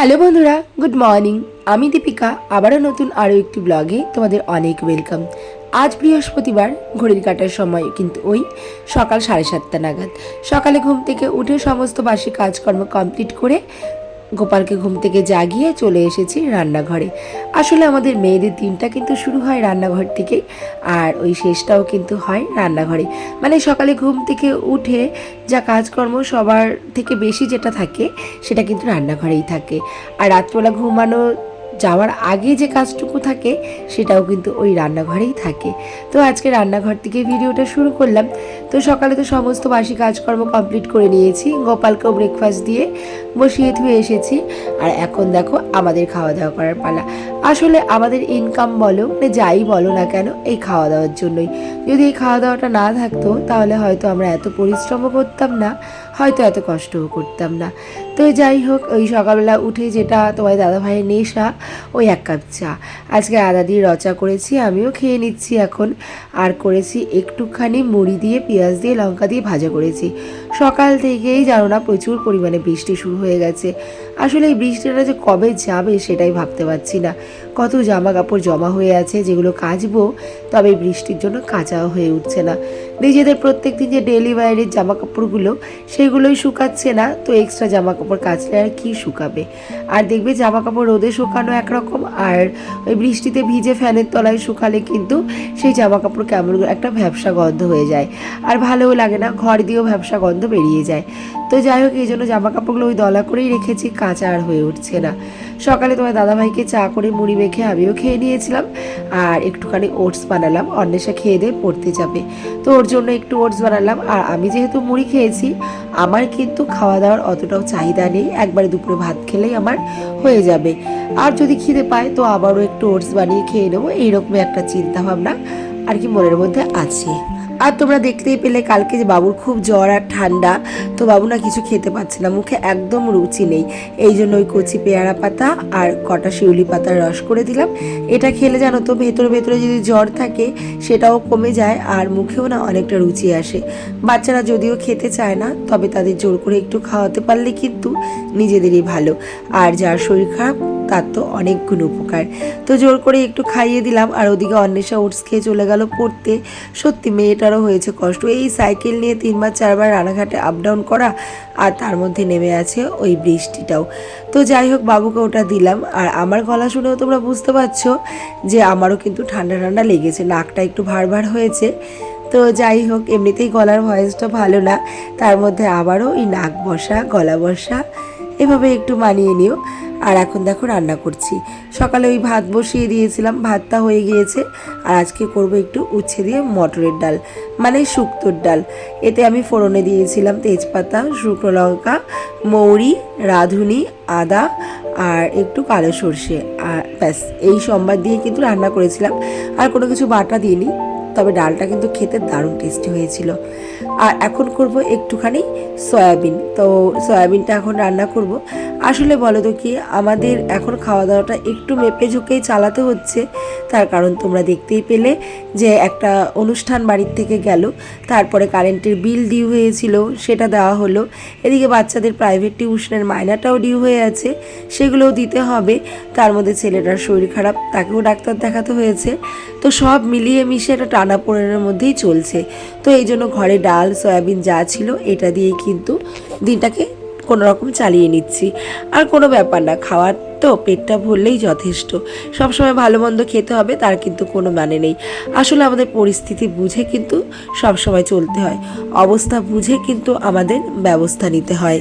Hello বন্ধুরা, good morning. আমি দীপিকা, আবারও নতুন আরও একটি ব্লগে তোমাদের অনেক ওয়েলকাম। আজ বৃহস্পতিবার, ঘড়ির কাটার সময় কিন্তু ওই সকাল সাড়ে সাতটা নাগাদ। সকালে ঘুম থেকে উঠে সমস্ত বাসি কাজকর্ম কমপ্লিট করে গোপালকে ঘুম থেকে জাগিয়ে চলে এসেছি রান্নাঘরে। আসলে আমাদের মেয়েদের দিনটা কিন্তু শুরু হয় রান্নাঘর থেকে আর ওই শেষটাও কিন্তু হয় রান্নাঘরে। মানে সকালে ঘুম থেকে উঠে যা কাজকর্ম সবার থেকে বেশি যেটা থাকে, সেটা কিন্তু রান্নাঘরেই থাকে। আর রাত্রবেলা ঘুমানো যাওয়ার আগে যে কাজটুকু থাকে, সেটাও কিন্তু ওই রান্নাঘরেই থাকে। তো আজকে রান্নাঘর থেকে ভিডিওটা শুরু করলাম। তো সকালে তো সমস্ত বাসি কাজকর্ম কমপ্লিট করে নিয়েছি, গোপালকেও ব্রেকফাস্ট দিয়ে বসিয়ে ধুয়ে এসেছি। আর এখন দেখো আমাদের খাওয়া দাওয়া করার পালা। আসলে আমাদের ইনকাম বলো মানে যাই বলো না কেন, এই খাওয়া দাওয়ার জন্যই। যদি এই খাওয়া দাওয়াটা না থাকতো, তাহলে হয়তো আমরা এত পরিশ্রমও করতাম না, হয়তো এত কষ্টও করতাম না। তো যাই হোক, ওই সকালবেলা উঠে যেটা তোমার দাদা ভাইয়ের নেশা, ওই এক কাপ চা। আজকে আদা দিয়ে রচা করেছি, আমিও খেয়ে নিচ্ছি এখন। আর করেছি একটুখানি মুড়ি দিয়ে, পেঁয়াজ দিয়ে, লঙ্কা দিয়ে ভাজা করেছি। সকাল থেকেই জানো না, প্রচুর পরিমাণে বৃষ্টি শুরু হয়ে গেছে। আসলে এই বৃষ্টিটা যে কবে যাবে সেটাই ভাবতে পারছি না। কত জামা কাপড় জমা হয়ে আছে, যেগুলো কাচবো, তবে বৃষ্টির জন্য কাচাও হয়ে উঠছে না। নিজেদের প্রত্যেক দিন যে ডেলি ওয়ারের জামা কাপড়গুলো সেগুলোই শুকাচ্ছে না, তো এক্সট্রা জামা কাপড় কাচলে আর কি শুকাবে? আর দেখবে জামা কাপড় রোদে শুকানো একরকম, আর ওই বৃষ্টিতে ভিজে ফ্যানের তলায় শুকালে কিন্তু সেই জামা কাপড় কেমন একটা ভ্যাবসা গন্ধ হয়ে যায়। আর ভালোও লাগে না, ঘর দিয়েও ভ্যাবসা গন্ধ বেরিয়ে যায়। তো যাই হোক, এই জন্য জামা কাপড়গুলো ওই দলা করেই রেখেছি, কাঁচা আর হয়ে উঠছে না। সকালে তোমার দাদাভাইকে চা করে মুড়ি মেখে আমিও খেয়ে নিয়েছিলাম, আর একটুখানি ওটস বানালাম। অন্বেষা খেয়ে দিয়ে পড়তে যাবে। তো ওর জন্য একটু ওটস বানালাম, আর আমি যেহেতু মুড়ি খেয়েছি, আমার কিন্তু খাওয়া দাওয়ার অতটাও চাহিদা নেই। একবারে দুপুরে ভাত খেলেই আমার হয়ে যাবে। আর যদি খিদে পায়, তো আবারও একটু ওটস বানিয়ে খেয়ে নেব। এইরকমই একটা চিন্তা ভাবনা আর কি মনের মধ্যে আছে। আর তোমরা দেখতেই পেলে কালকে যে বাবুর খুব জ্বর আর ঠান্ডা, তো বাবু না কিছু খেতে পাচ্ছে না, মুখে একদম রুচি নেই। এই জন্য ওই কচি পেয়ারা পাতা আর কটা শিউলি পাতার রস করে দিলাম। এটা খেলে জানো তো, ভেতরে ভেতরে যদি জ্বর থাকে, সেটাও কমে যায় আর মুখেও না অনেকটা রুচি আসে। বাচ্চারা যদিও খেতে চায় না, তবে তাদের জোর করে একটু খাওয়াতে পারলে কিন্তু নিজেদেরই ভালো। আর যার শরীর খারাপ তার তো অনেক গুণ উপকার। তো জোর করে একটু খাইয়ে দিলাম আর ওদিকে অন্বেষা ওটস খেয়ে চলে গেল পড়তে। সত্যি মেয়েটারও হয়েছে কষ্ট। এই সাইকেল নিয়ে তিনবার চারবার রানাঘাটে আপ ডাউন করা আর তার মধ্যে নেমে আছে ওই বৃষ্টিটাও। তো যাই হোক, বাবুকে ওটা দিলাম আর আমার গলা শুনেও তোমরা বুঝতে পারছ যে আমারও কিন্তু ঠান্ডা ঠান্ডা লেগেছে, নাকটা একটু ভার ভার হয়েছে। তো যাই হোক, এমনিতেই গলার ভয়েসটা ভালো না, তার মধ্যে আবারও এই নাক বসা, গলা বসা, এভাবে একটু মানিয়ে নিও। আর এখন দেখো রান্না করছি। সকালে ওই ভাত বসিয়ে দিয়েছিলাম, ভাতটা হয়ে গিয়েছে। আর আজকে করব একটু উচ্ছে দিয়ে মটরের ডাল মানে শুক্তোর ডাল। এতে আমি ফোড়নে দিয়েছিলাম তেজপাতা, শুকনো লঙ্কা, মৌরি, রাঁধুনি, আদা আর একটু কালো সর্ষে। আর ব্যাস, এই সোমবার দিয়ে কিন্তু রান্না করেছিলাম। আর কোনো কিছু বাটা দিইনি, তবে ডালটা কিন্তু খেতে দারুণ টেস্টি হয়েছিল। আর এখন করব একটুখানি সয়াবিন। তো সয়াবিনটা এখন রান্না করব। আসলে বলো তো কি, আমাদের এখন খাওয়া দাওয়াটা একটু মেপে ঝুঁকেই চালাতে হচ্ছে। তার কারণ তোমরা দেখতেই পেলে যে একটা অনুষ্ঠান বাড়ির থেকে গেল, তারপরে কারেন্টের বিল ডিউ হয়েছিল, সেটা দেওয়া হলো। এদিকে বাচ্চাদের প্রাইভেট টিউশনের মায়নাটাও ডিউ হয়ে আছে, সেগুলোও দিতে হবে। তার মধ্যে ছেলেটার শরীর খারাপ, তাকেও ডাক্তার দেখাতে হয়েছে। তো সব মিলিয়ে মিশে একটা টানা পোড়েনের মধ্যেই চলছে। তো এই জন্য ঘরে ডাল, সয়াবিন যা ছিল, এটা দিয়েই কিন্তু দিনটাকে কোনো রকম চালিয়ে নিচ্ছি। আর কোনো ব্যাপার না, খাওয়ার তো পেটটা ভরলেই যথেষ্ট। সবসময় ভালো মন্দ খেতে হবে, তার কিন্তু কোনো মানে নেই। আসলে আমাদের পরিস্থিতি বুঝে কিন্তু সবসময় চলতে হয়। অবস্থা বুঝে কিন্তু আমাদের ব্যবস্থা নিতে হয়।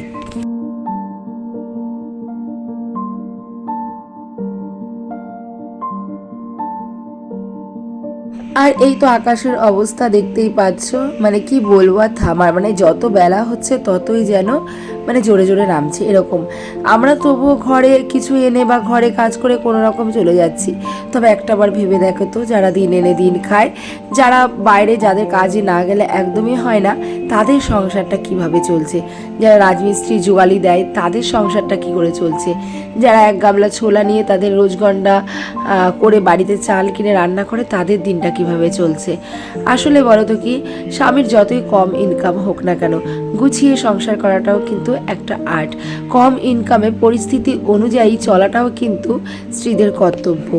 আর এই তো আকাশের অবস্থা দেখতেই পাচ্ছ। মানে কি বলব আর থামার মানে যত বেলা হচ্ছে ততই যেন মানে জোরে জোরে নামছে এরকম। আমরা তবুও ঘরে কিছু এনে বা ঘরে কাজ করে কোনো রকম চলে যাচ্ছি। তবে একটাবার ভেবে দেখো তো, যারা দিন এনে দিন খায়, যারা বাইরে যাদের কাজে না গেলে একদমই হয় না, তাদের সংসারটা কীভাবে চলছে? যারা রাজমিস্ত্রি জোগালি দেয়, তাদের সংসারটা কি করে চলছে? যারা এক গামলা ছোলা নিয়ে তাদের রোজগন্ডা করে বাড়িতে চাল কিনে রান্না করে, তাদের দিনটা কীভাবে চলছে। আসলে বলো তো কি, স্বামীর যতই কম ইনকাম হোক না কেন, গুছিয়ে সংসার করাটাও কিন্তু একটা আর্ট কম ইনকামে পরিস্থিতি অনুযায়ী চলাটাও কিন্তু স্ত্রীদের কর্তব্য।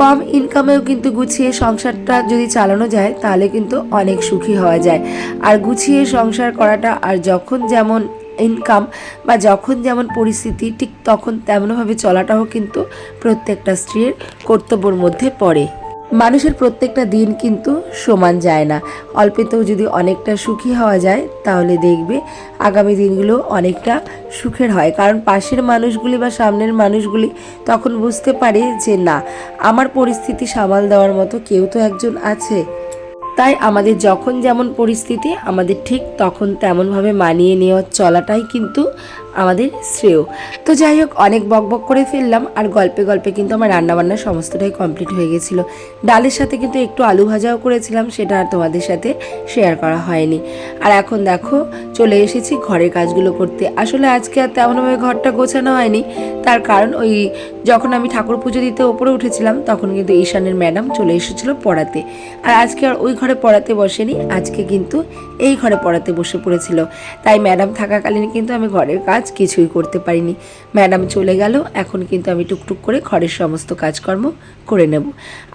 কম ইনকামেও কিন্তু গুছিয়ে সংসারটা যদি চালানো যায়, তাহলে কিন্তু অনেক সুখী হওয়া যায়। আর গুছিয়ে সংসার করাটা, আর যখন যেমন ইনকাম বা যখন যেমন পরিস্থিতি, ঠিক তখন তেমনভাবে চলাটাও কিন্তু প্রত্যেকটা স্ত্রীর কর্তব্যের মধ্যে পড়ে। মানুষের প্রত্যেকটা দিন কিন্তু সমান যায় না। অল্পেতেও যদি অনেকটা সুখী হওয়া যায়, তাহলে দেখবে আগামী দিনগুলো অনেকটা সুখের হয়। কারণ পাশের মানুষগুলি বা সামনের মানুষগুলি তখন বুঝতে পারে যে, না, আমার পরিস্থিতি সামাল দেওয়ার মতো কেউ তো একজন আছে। তাই আমাদের যখন যেমন পরিস্থিতি, আমাদের ঠিক তখন তেমনভাবে মানিয়ে নেওয়ার চলাটাই কিন্তু আমাদের শ্রেয়। তো যাই হোক, অনেক বকবক করে ফেললাম আর গল্পে গল্পে কিন্তু আমার রান্নাবান্না সমস্তটাই কমপ্লিট হয়ে গেছিল। ডালের সাথে কিন্তু একটু আলু ভাজাও করেছিলাম, সেটা আর তোমাদের সাথে শেয়ার করা হয়নি। আর এখন দেখো, চলে এসেছি ঘরের কাজগুলো করতে। আসলে আজকে আর তেমনভাবে ঘরটা গোছানো হয়নি। তার কারণ ওই যখন আমি ঠাকুর পুজো দিতে ওপরে উঠেছিলাম, তখন কিন্তু ঈশানের ম্যাডাম চলে এসেছিল পড়াতে। আর আজকে আর ওই ঘরে পড়াতে বসেনি, আজকে কিন্তু এই ঘরে পড়াতে বসে পড়েছিল। তাই ম্যাডাম থাকাকালীন কিন্তু আমি ঘরের কাজ কিছুই করতে পারিনি। ম্যাডাম চলে গেল, এখন কিন্তু আমি টুকটুক করে ঘরের সমস্ত কাজকর্ম করে নেব।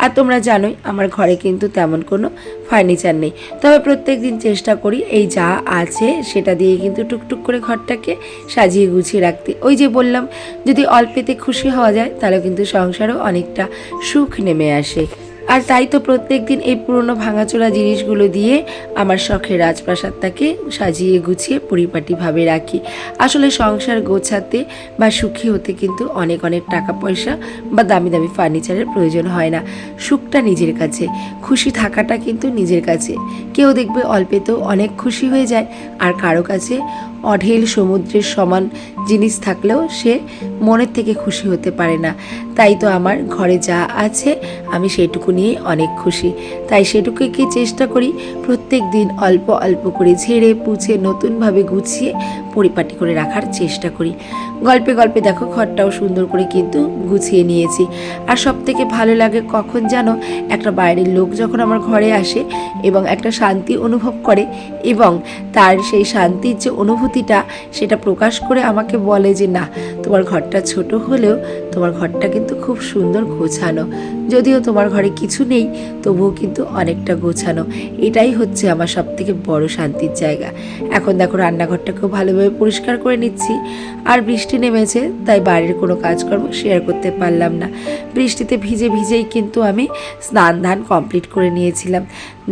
আর তোমরা জানোই, আমার ঘরে কিন্তু তেমন কোনো ফার্নিচার নেই। তবে প্রত্যেক দিন চেষ্টা করি এই যা আছে সেটা দিয়ে কিন্তু টুকটুক করে ঘরটাকে সাজিয়ে গুছিয়ে রাখতে। ওই যে বললাম, যদি অল্পেতে খুশি হওয়া যায়, তাহলে কিন্তু সংসারও অনেকটা সুখ নেমে আসে। আর তাই তো প্রত্যেক দিন এই পুরনো ভাঙাচোরা জিনিসগুলো দিয়ে আমার শখের রাজপ্রাসাদটাকে সাজিয়ে গুছিয়ে পরিপাটিভাবে রাখি। আসলে সংসার গোছাতে বা সুখী হতে কিন্তু অনেক অনেক টাকা পয়সা বা দামি দামি ফার্নিচারের প্রয়োজন হয় না। সুখটা নিজের কাছে, খুশি থাকাটা কিন্তু নিজের কাছে। কেউ দেখবে অল্পেতেও অনেক খুশি হয়ে যায়, আর কারও কাছে অঢেল সমুদ্রের সমান জিনিস থাকলেও সে মনের থেকে খুশি হতে পারে না। তাই তো আমার ঘরে যা আছে, আমি সেটুকু নিয়ে অনেক খুশি। তাই সেটুকুকে চেষ্টা করি প্রত্যেক দিন অল্প অল্প করে ঝেড়ে, পুছে, নতুনভাবে গুছিয়ে, পরিপাটি করে রাখার চেষ্টা করি। গল্পে গল্পে দেখো ঘরটাও সুন্দর করে কিন্তু গুছিয়ে নিয়েছি। আর সব থেকে ভালো লাগে কখন যেন একটা বাইরের লোক যখন আমার ঘরে আসে এবং একটা শান্তি অনুভব করে এবং তার সেই শান্তির যে অনুভূতিটা সেটা প্রকাশ করে আমাকে বলে যে, না, তোমার ঘরটা ছোট হলেও তোমার ঘরটা কিন্তু খুব সুন্দর গোছানো। যদিও তোমার ঘরে কিছু নেই, তবুও কিন্তু অনেকটা গোছানো। এটাই হচ্ছে আমার সব থেকে বড় শান্তির জায়গা। এখন দেখো রান্নাঘরটাকেও ভালোভাবে পরিষ্কার করে নিচ্ছি। আর বৃষ্টি নেমেছে, তাই বাড়ির কোনো কাজকর্ম শেয়ার করতে পারলাম না। বৃষ্টিতে ভিজে ভিজেই কিন্তু আমি স্নান ধান কমপ্লিট করে নিয়েছিলাম।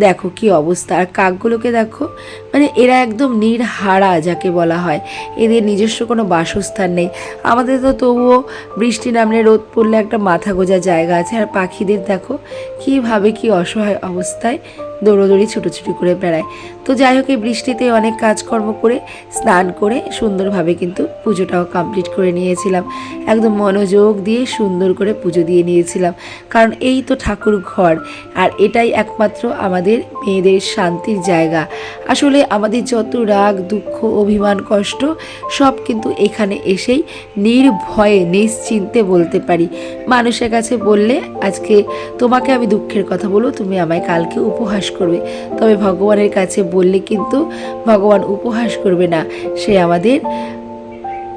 দেখো কি অবস্থা, আর কাকগুলোকে দেখো মানে এরা একদম নির্হারা যাকে বলা হয়। এদের নিজস্ব কোনো বাসস্থান নেই। আমাদের তো তবুও বৃষ্টি নামলে রোদ পড়লে একটা মাথা গোজা জায়গা আছে, আর পাখিদের দেখো কীভাবে কি অসহায় অবস্থায় দৌড়োদৌড়ি ছুটোছুটি করে বেড়ায়। তো যাই হোক, এই বৃষ্টিতে অনেক কাজকর্ম করে, স্নান করে সুন্দরভাবে কিন্তু পুজোটাও কমপ্লিট করে নিয়েছিলাম। একদম মনোযোগ দিয়ে সুন্দর করে পুজো দিয়ে নিয়েছিলাম। কারণ এই তো ঠাকুর ঘর, আর এটাই একমাত্র আমাদের মেয়েদের শান্তির জায়গা। আসলে আমাদের যত রাগ, দুঃখ, অভিমান, কষ্ট, সব কিন্তু এখানে এসেই নির্ভয়ে, নিশ্চিন্তে বলতে পারি। মানুষের কাছে বললে, আজকে তোমাকে আমি দুঃখের কথা বলব, তুমি আমায় কালকে উপহাস করবে। তবে ভগবানের কাছে বললে কিন্তু ভগবান উপহাস করবে না। সে আমাদের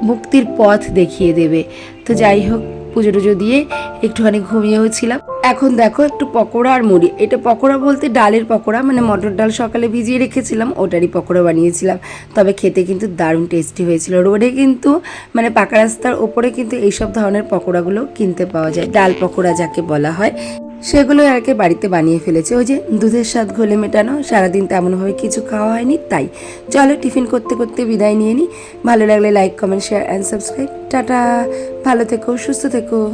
মুক্তির পথ দেখিয়ে দেবে। তো যাই হোক, পুজো টুজো দিয়ে একটুখানি ঘুমিয়েও ছিলাম। এখন দেখো একটু পকোড়া আর মুড়ি। এটা পকোড়া বলতে ডালের পকোড়া মানে মটর ডাল সকালে ভিজিয়ে রেখেছিলাম, ওটারই পকোড়া বানিয়েছিলাম। তবে খেতে কিন্তু দারুণ টেস্টি হয়েছিল। রোডে কিন্তু মানে পাকা রাস্তার ওপরে কিন্তু এইসব ধরনের পকোড়াগুলো কিনতে পাওয়া যায়। ডাল পকোড়া যাকে বলা হয়। সেগুলো কি বাড়িতে বানিয়ে ফেলেছে। ওই যে দুধের স্বাদ ঘোলে মেটানো, সারাদিন তেমনভাবে কিছু খাওয়া হয়নি, তাই। চলো টিফিন করতে করতে বিদায় নিয়ে নিই ভালো লাগলে like comment share and subscribe tata. ভালো থেকো, সুস্থ থেকো।